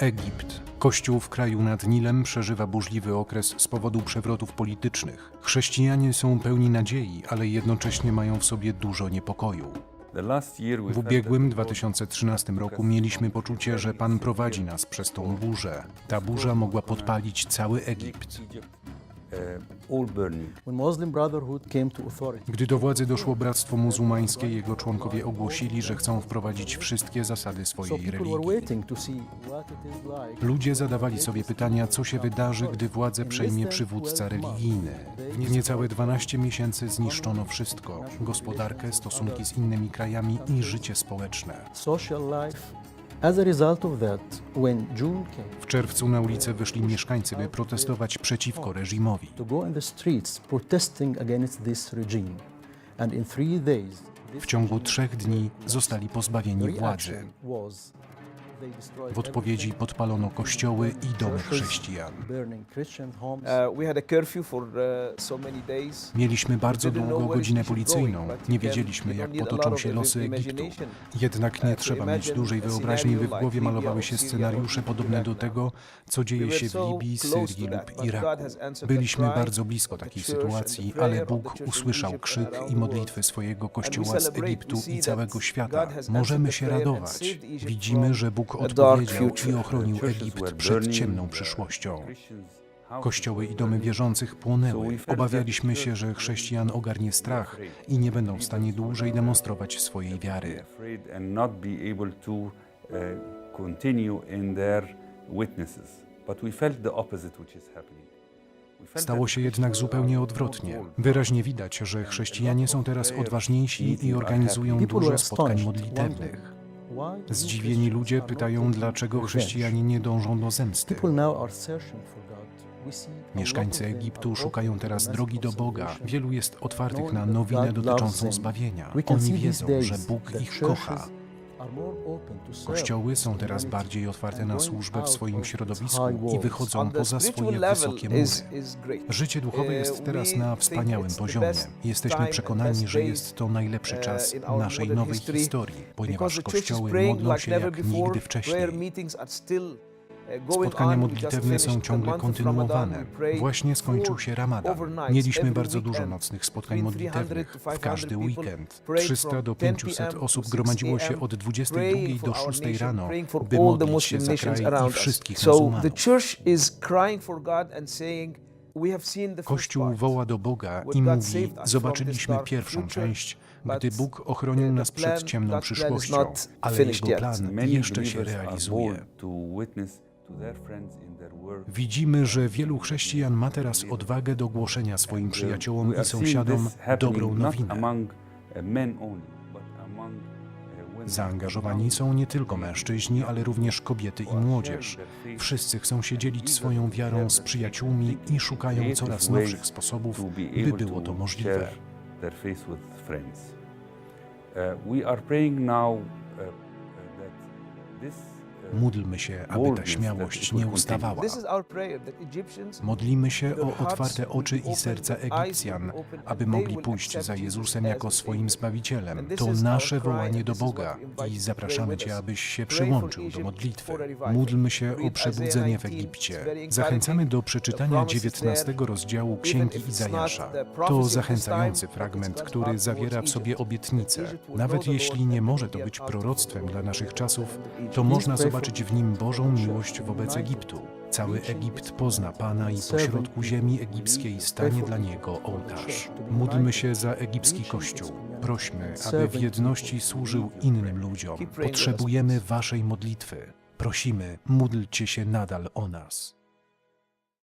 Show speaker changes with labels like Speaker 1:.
Speaker 1: Egipt. Kościół w kraju nad Nilem przeżywa burzliwy okres z powodu przewrotów politycznych. Chrześcijanie są pełni nadziei, ale jednocześnie mają w sobie dużo niepokoju. W ubiegłym 2013 roku mieliśmy poczucie, że Pan prowadzi nas przez tą burzę. Ta burza mogła podpalić cały Egipt. Gdy do władzy doszło Bractwo Muzułmańskie, jego członkowie ogłosili, że chcą wprowadzić wszystkie zasady swojej religii. Ludzie zadawali sobie pytania, co się wydarzy, gdy władzę przejmie przywódca religijny. W niecałe 12 miesięcy zniszczono wszystko: gospodarkę, stosunki z innymi krajami i życie społeczne. W czerwcu na ulicę wyszli mieszkańcy, by protestować przeciwko reżimowi. W ciągu trzech dni zostali pozbawieni władzy. W odpowiedzi podpalono kościoły i domy chrześcijan.
Speaker 2: Uh, uh.
Speaker 1: Mieliśmy bardzo długą
Speaker 2: where
Speaker 1: godzinę policyjną. Nie wiedzieliśmy, jak potoczą się losy Egiptu. Jednak nie
Speaker 2: Uh,
Speaker 1: trzeba mieć dużej wyobraźni, by w głowie malowały się scenariusze podobne do tego, co dzieje się w Libii, Syrii lub Iraku. Byliśmy bardzo blisko takiej sytuacji, ale Bóg usłyszał krzyk i modlitwy swojego Kościoła z Egiptu i całego świata. Możemy się radować. Widzimy, że Bóg
Speaker 2: dark
Speaker 1: odpowiedział i ochronił Egipt przed ciemną przyszłością. Kościoły i domy wierzących płonęły. Obawialiśmy się, że chrześcijan ogarnie strach i nie będą w stanie dłużej demonstrować swojej wiary.
Speaker 3: uh,
Speaker 1: Stało się jednak zupełnie odwrotnie. Wyraźnie widać, że chrześcijanie są teraz odważniejsi i organizują dużo spotkań modlitewnych. Zdziwieni ludzie pytają, dlaczego chrześcijanie nie dążą do zemsty. Mieszkańcy Egiptu szukają teraz drogi do Boga. Wielu jest otwartych na nowinę dotyczącą zbawienia. Oni wiedzą, że Bóg ich kocha. Kościoły są teraz bardziej otwarte na służbę w swoim środowisku i wychodzą poza swoje wysokie mury. Życie duchowe jest
Speaker 2: Uh,
Speaker 1: teraz na wspaniałym poziomie. Jesteśmy przekonani, że jest to najlepszy
Speaker 2: uh,
Speaker 1: czas naszej nowej historii, ponieważ kościoły modlą się jak nigdy wcześniej. Spotkania modlitewne są ciągle kontynuowane. Właśnie skończył się Ramadan. Mieliśmy bardzo dużo nocnych spotkań
Speaker 2: Between 300
Speaker 1: modlitewnych w
Speaker 2: 500
Speaker 1: każdy weekend.
Speaker 2: prayed
Speaker 1: 300
Speaker 2: from
Speaker 1: do
Speaker 2: 10
Speaker 1: 500
Speaker 2: p.m.
Speaker 1: osób
Speaker 2: to 6
Speaker 1: gromadziło się od 22
Speaker 2: praying
Speaker 1: do
Speaker 2: for our
Speaker 1: 6
Speaker 2: nation,
Speaker 1: rano, by modlić się za kraj i wszystkich muzułmanów. Kościół woła do Boga i mówi: Zobaczyliśmy pierwszą część, gdy Bóg ochronił nas przed ciemną przyszłością, ale Jego plan jeszcze się realizuje. Widzimy, że wielu chrześcijan ma teraz odwagę do głoszenia swoim przyjaciołom i sąsiadom dobrą nowinę.
Speaker 3: uh, uh.
Speaker 1: Zaangażowani są nie tylko mężczyźni, ale również kobiety i młodzież. Wszyscy chcą się dzielić swoją wiarą z przyjaciółmi i szukają coraz nowszych sposobów, by było to możliwe.
Speaker 3: Uh, we are praying now uh, uh, that this
Speaker 1: Módlmy się, aby ta śmiałość nie ustawała. Modlimy się o otwarte oczy i serca Egipcjan, aby mogli pójść za Jezusem jako swoim Zbawicielem. To nasze wołanie do Boga i zapraszamy Cię, abyś się przyłączył do modlitwy. Módlmy się o przebudzenie w Egipcie. Zachęcamy do przeczytania 19 rozdziału Księgi Izajasza. To zachęcający fragment, który zawiera w sobie obietnicę. Nawet jeśli nie może to być proroctwem dla naszych czasów, to można zobaczyć w nim Bożą miłość wobec Egiptu. Cały Egipt pozna Pana i pośrodku ziemi egipskiej stanie dla Niego ołtarz. Módlmy się za egipski Kościół. Prośmy, aby w jedności służył innym ludziom. Potrzebujemy Waszej modlitwy. Prosimy, módlcie się nadal o nas.